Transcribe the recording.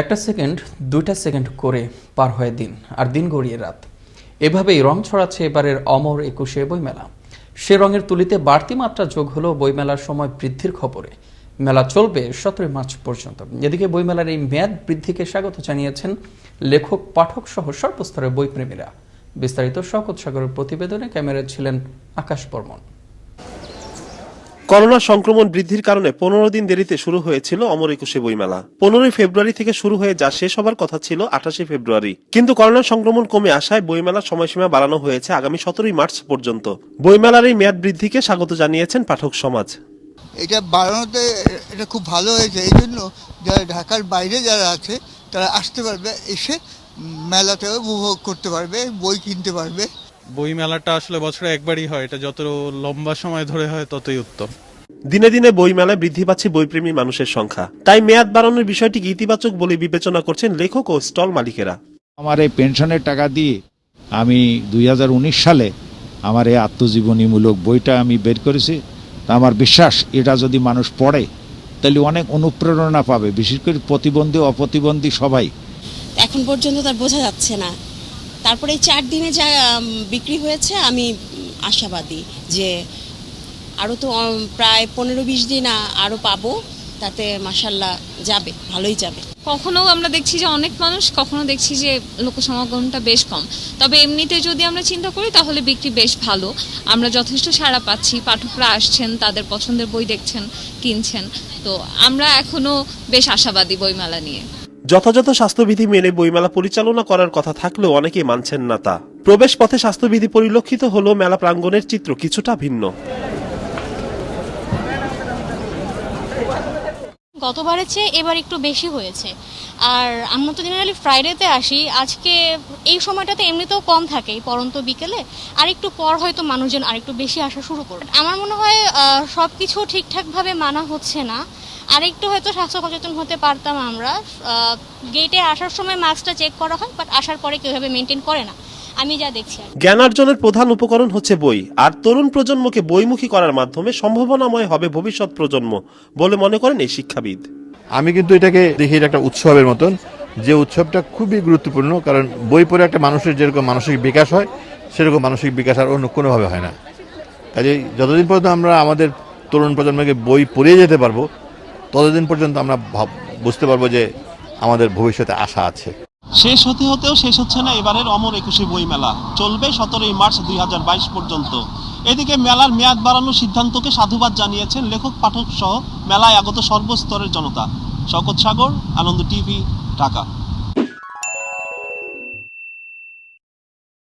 একটা সেকেন্ড, দুইটা সেকেন্ড করে পার হয় দিন আর দিন গড়িয়ে রাত। এভাবেই রং ছড়াচ্ছে এবারের অমর একুশে বইমেলা। সে রঙের তুলিতে বাড়তি মাত্রা যোগ হলো বইমেলার সময় বৃদ্ধির খবরে। মেলা চলবে সতেরোই মার্চ পর্যন্ত। এদিকে বইমেলার এই মেয়াদ বৃদ্ধিকে স্বাগত জানিয়েছেন লেখক, পাঠক সহ সর্বস্তরের বইপ্রেমীরা। বিস্তারিত শকত সাগরের প্রতিবেদনে ক্যামেরায় ছিলেন আকাশ বর্মন। করোনা সংক্রমণ বৃদ্ধির কারণে পনেরো দিন দেরিতে শুরু হয়েছিল অমর একুশে বইমেলা। পনেরোই ফেব্রুয়ারি থেকে শুরু হয়ে যা শেষ হবার কথা ছিল আঠাশে ফেব্রুয়ারি। কিন্তু করোনা সংক্রমণ কমে আসায় বইমেলার সময়সীমা বাড়ানো হয়েছে আগামী সতেরোই মার্চ পর্যন্ত। বইমেলার এই মেয়াদ বৃদ্ধিকে স্বাগত জানিয়েছেন পাঠক সমাজ। এটা বাড়ানোতে এটা খুব ভালো হয়েছে। এই জন্য যারা ঢাকার বাইরে যারা আছে তারা আসতে পারবে এসে মেলাতে উপভোগ করতে পারবে বই কিনতে পারবে। বই মেলাটা আসলে বছরে একবারই হয়। এটা যত লম্বা সময় ধরে হয় ততই উত্তম। দিনে দিনে বইমেলায় বৃদ্ধি পাচ্ছে বইপ্রেমী মানুষের সংখ্যা। তাই মেয়াদ বাড়ানোর বিষয়টিকে ইতিবাচক বলে বিবেচনা করছেন লেখক ও স্টল মালিকেরা। আমার এই পেনশনের টাকা দিয়ে আমি দুই হাজার উনিশ সালে আমার এই আত্মজীবনীমূলক বইটা আমি বের করেছি। তা আমার বিশ্বাস এটা যদি মানুষ পড়ে তাহলে অনেক অনুপ্রেরণা পাবে বিশেষ করে প্রতিবন্ধী অপ্রতিবন্ধী সবাই। এখন পর্যন্ত তার বোঝা যাচ্ছে না। তারপরে এই চার দিনে যা বিক্রি হয়েছে আমি আশাবাদী যে আরও তো প্রায় পনেরো বিশ দিন আরও পাবো। তাতে মাসাল্লাহ যাবে ভালোই যাবে। কখনো আমরা দেখছি যে অনেক মানুষ কখনো দেখছি যে লোক সমাগমটা বেশ কম। তবে এমনিতে যদি আমরা চিন্তা করি তাহলে বিক্রি বেশ ভালো। আমরা যথেষ্ট সাড়া পাচ্ছি পাঠকরা আসছেন তাদের পছন্দের বই দেখছেন কিনছেন। তো আমরা এখনও বেশ আশাবাদী বইমেলা নিয়ে। যথাযথ স্বাস্থ্যবিধি মেনে বইমেলা পরিচালনা করার কথা থাকলেও অনেকেই মানছেন না তা। প্রবেশ পথে স্বাস্থ্যবিধি পরিলক্ষিত হলেও মেলা প্রাঙ্গণের চিত্র কিছুটা ভিন্ন। গতবারের চেয়ে এবার একটু বেশি হয়েছে। আর আমরা তো জেনারেলি ফ্রাইডেতে আসি, আজকে এই সময়টাতে এমনিতেও কম থাকে পরন্ত বিকেলে, আর একটু পর হয়তো মানুষজন আর একটু বেশি আসা শুরু করবে। আমার মনে হয় সব কিছু ঠিকঠাকভাবে মানা হচ্ছে না। আর একটু হয়তো স্বাস্থ্য সচেতন হতে পারতাম আমরা গেটে আসার সময় মাস্কটা চেক করা হয় বাট আসার পরে কীভাবে মেনটেন করে না। আমি যা দেখছি। জ্ঞানার্জনের প্রধান উপকরণ হচ্ছে বই। আর তরুণ প্রজন্মকে বইমুখী করার মাধ্যমে সম্ভাবনাময় হবে ভবিষ্যৎ প্রজন্ম বলে মনে করেন এই শিক্ষাবিদ। আমি কিন্তু এটাকে দেখি এটা একটা উৎসবের মতন। যে উৎসবটা খুবই গুরুত্বপূর্ণ কারণ বই পড়ে একটা মানুষের যেরকম মানসিক বিকাশ হয় সেরকম মানসিক বিকাশ আর অন্য কোনোভাবে হয় না। কাজে যতদিন পর্যন্ত আমরা আমাদের তরুণ প্রজন্মকে বই পড়িয়ে যেতে পারব ততদিন পর্যন্ত আমরা ভাব- বুঝতে পারব যে আমাদের ভবিষ্যতে আশা আছে। শেষ হতে হতেও শেষ হচ্ছে না এবারের অমর একুশে বই মেলা চলবে সতেরোই মার্চ দুই হাজার বাইশ পর্যন্ত। এদিকে মেলার মেয়াদ বাড়ানোর সিদ্ধান্তকে সাধুবাদ জানিয়েছেন লেখক, পাঠক সহ মেলায় আগত সর্বস্তরের জনতা। শকত সাগর, আনন্দ টিভি, ঢাকা।